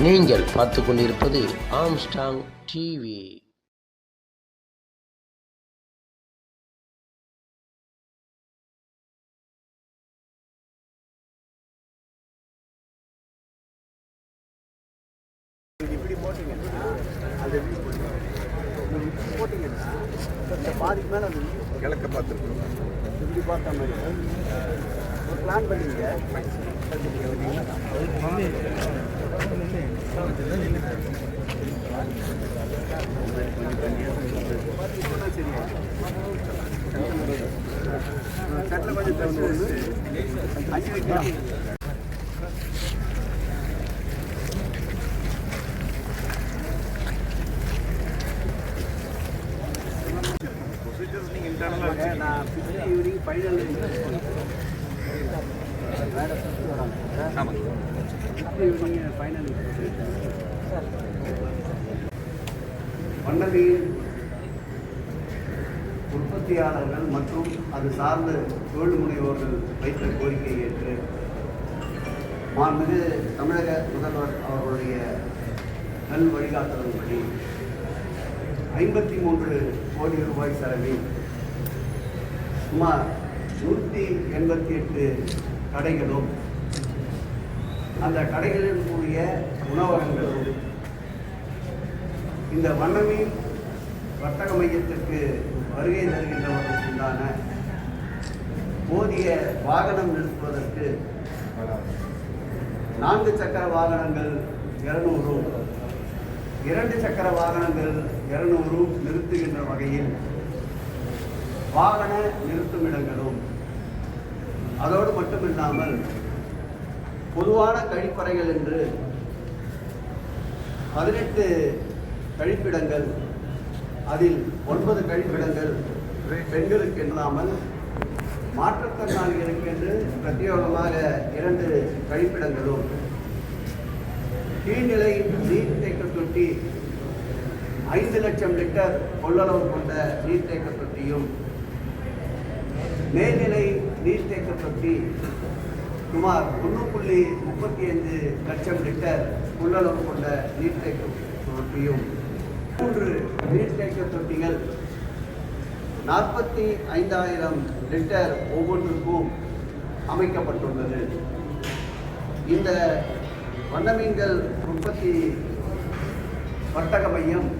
நீங்கள் பார்த்து கொண்டிருப்பது ஆம்ஸ்டாங் டிவி போட்டீங்கன்னா பாதிக்கு மேலே கிழக்க பார்த்துருக்கோம் இப்படி பார்த்த மாதிரி பிளான் பண்ணீங்க சட்டில் கொஞ்சம் தண்ணி ஒன்று அஞ்சு வைக்கலாம் நான் ஈவினிங் ஃபைனல் ஆமாம் ஃபிஃப்டி உற்பத்தியாளர்கள் மற்றும் அது சார்ந்த தொழில் முனைவோர்கள் வைத்த கோரிக்கை ஏற்று மாண்புமிகு தமிழக முதல்வர் அவர்களுடைய நல் வழிகாட்டுதல்படி ஐம்பத்தி மூன்று கோடி ரூபாய் செலவில் சுமார் நூற்றி எண்பத்தி எட்டு கடைகளும் அந்த கடைகளில் கூடிய உணவகங்களும் இந்த வண்ணமீன் வர்த்தக மையத்திற்கு வருகை தருகின்றவர்களுக்குண்டான போதிய வாகனம் நிறுத்துவதற்கு நான்கு சக்கர வாகனங்கள் இருநூறும் இரண்டு சக்கர வாகனங்கள் இருநூறும் நிறுத்துகின்ற வகையில் வாகன நிறுத்துமிடங்களும். அதோடு மட்டுமில்லாமல் பொதுவான கழிப்பறைகள் என்று பதினெட்டு கழிப்பிடங்கள் அதில் ஒன்பது கழிப்பிடங்கள் பெண்களுக்கு இல்லாமல் மாற்றுத்திறனாளிகளுக்கு என்று பிரத்யேகமாக இரண்டு கழிப்பிடங்களும். கீழ்நிலை நீர்த்தேக்க தொட்டி ஐந்து லட்சம் லிட்டர் கொள்ளளவு கொண்ட நீர்த்தேக்க தொட்டியும் மேல்நிலை நீர்த்தேக்க தொட்டி சுமார் ஒன்று புள்ளி முப்பத்தி ஐந்து லட்சம் லிட்டர் உள்ளளவு கொண்ட நீர்த்தேக்க தொட்டியும் மூன்று நீர்த்தேக்க தொட்டிகள் நாற்பத்தி ஐந்தாயிரம் லிட்டர் ஒவ்வொன்றுக்கும் அமைக்கப்பட்டுள்ளது. இந்த வண்ணமீன்கள் உற்பத்தி வர்த்தக மையம்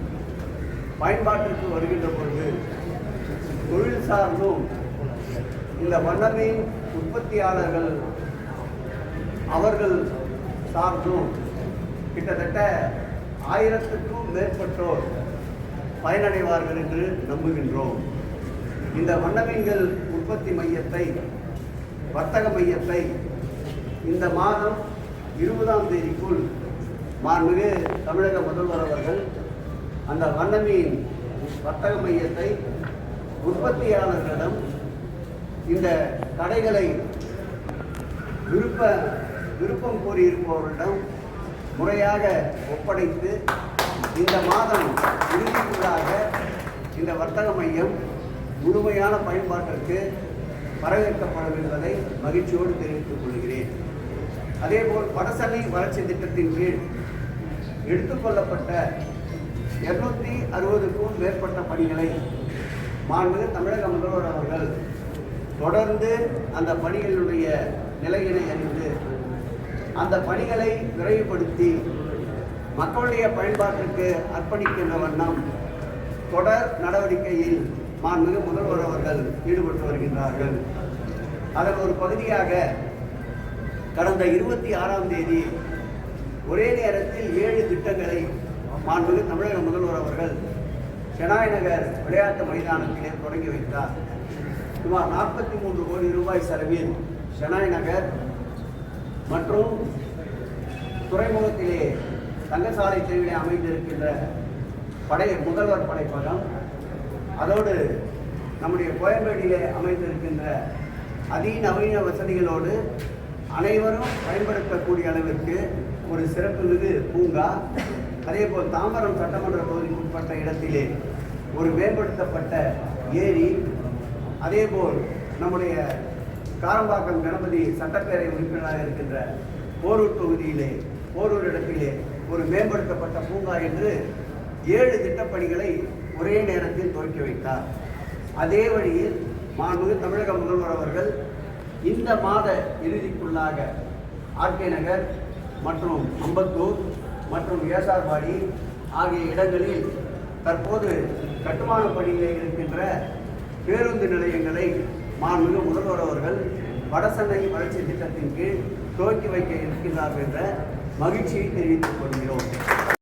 பயன்பாட்டிற்கு வருகின்ற பொழுது தொழில் சார்ந்தும் இந்த வண்ணமீன் உற்பத்தியாளர்கள் அவர்கள் சார்ந்தும் கிட்டத்தட்ட ஆயிரத்துக்கும் மேற்பட்டோர் பயனடைவார்கள் என்று நம்புகின்றோம். இந்த வண்ணமீன்கள் உற்பத்தி மையத்தை வர்த்தக மையத்தை இந்த மாதம் இருபதாம் தேதிக்குள் மாண்புமிகு தமிழக முதல்வர் அவர்கள் அந்த வண்ணமீன் வர்த்தக மையத்தை உற்பத்தியாளர்களிடம் இந்த கடைகளை விருப்ப விருப்பம் கோரியிருப்பவர்களிடம் முறையாக ஒப்படைத்து இந்த மாதம் இறுதிக்குள்ளாக இந்த வர்த்தக மையம் முழுமையான பயன்பாட்டிற்கு வரவேற்கப்படும் என்பதை மகிழ்ச்சியோடு தெரிவித்துக் கொள்கிறேன். அதேபோல் வடசென்னை வளர்ச்சி திட்டத்தின் கீழ் எடுத்துக்கொள்ளப்பட்ட இருநூத்தி அறுபதுக்கும் மேற்பட்ட பணிகளை மாண்பு தமிழக முதல்வர் அவர்கள் தொடர்ந்து அந்த பணிகளுடைய நிலையினை அறிந்து அந்த பணிகளை விரைவுபடுத்தி மக்களுடைய பயன்பாட்டிற்கு அர்ப்பணிக்கின்ற வண்ணம் தொடர் நடவடிக்கையில் மாண்புமிகு முதல்வர் அவர்கள் ஈடுபட்டு வருகின்றார்கள். அதன் ஒரு பகுதியாக கடந்த இருபத்தி ஆறாம் தேதி ஒரே நேரத்தில் ஏழு திட்டங்களை மாண்புமிகு தமிழக முதல்வர் அவர்கள் செனாய் நகர் விளையாட்டு மைதானத்திலே தொடங்கி வைத்தார். சுமார் நாற்பத்தி மூன்று கோடி ரூபாய் செலவில் செனாய் நகர் மற்றும் துறைமுகத்திலே தங்கசாலை தெருவிலே அமைந்திருக்கின்ற படை முதல்வர் படைப்பகம். அதோடு நம்முடைய கோயம்பேடியிலே அமைந்திருக்கின்ற அதிநவீன வசதிகளோடு அனைவரும் பயன்படுத்தக்கூடிய அளவிற்கு ஒரு சிறப்பு மிகு பூங்கா. அதேபோல் தாம்பரம் சட்டமன்ற தொகுதிக்கு உட்பட்ட இடத்திலே ஒரு மேம்படுத்தப்பட்ட ஏரி அதேபோல் நம்முடைய காரம்பாக்கம் கணபதி சட்டப்பேரவை உறுப்பினராக இருக்கின்ற போரூர் தொகுதியிலே போரூர் இடத்திலே ஒரு மேம்படுத்தப்பட்ட பூங்கா என்று ஏழு திட்டப்பணிகளை ஒரே நேரத்தில் துவக்கி வைத்தார். அதே வழியில் மாண்புமிகு தமிழக முதல்வர் அவர்கள் இந்த மாத இறுதிக்குள்ளாக ஆர்கே நகர் மற்றும் அம்பத்தூர் மற்றும் ஏசார்பாடி ஆகிய இடங்களில் தற்போது கட்டுமான பணியில் இருக்கின்ற பேருந்து நிலையங்களை மாண்புமிகு முதல்வர் அவர்கள் வடசென்னை வளர்ச்சி திட்டத்தின் கீழ் துவக்கி வைக்க இருக்கின்றார் என்ற மகிழ்ச்சியை தெரிவித்துக் கொள்கிறோம்.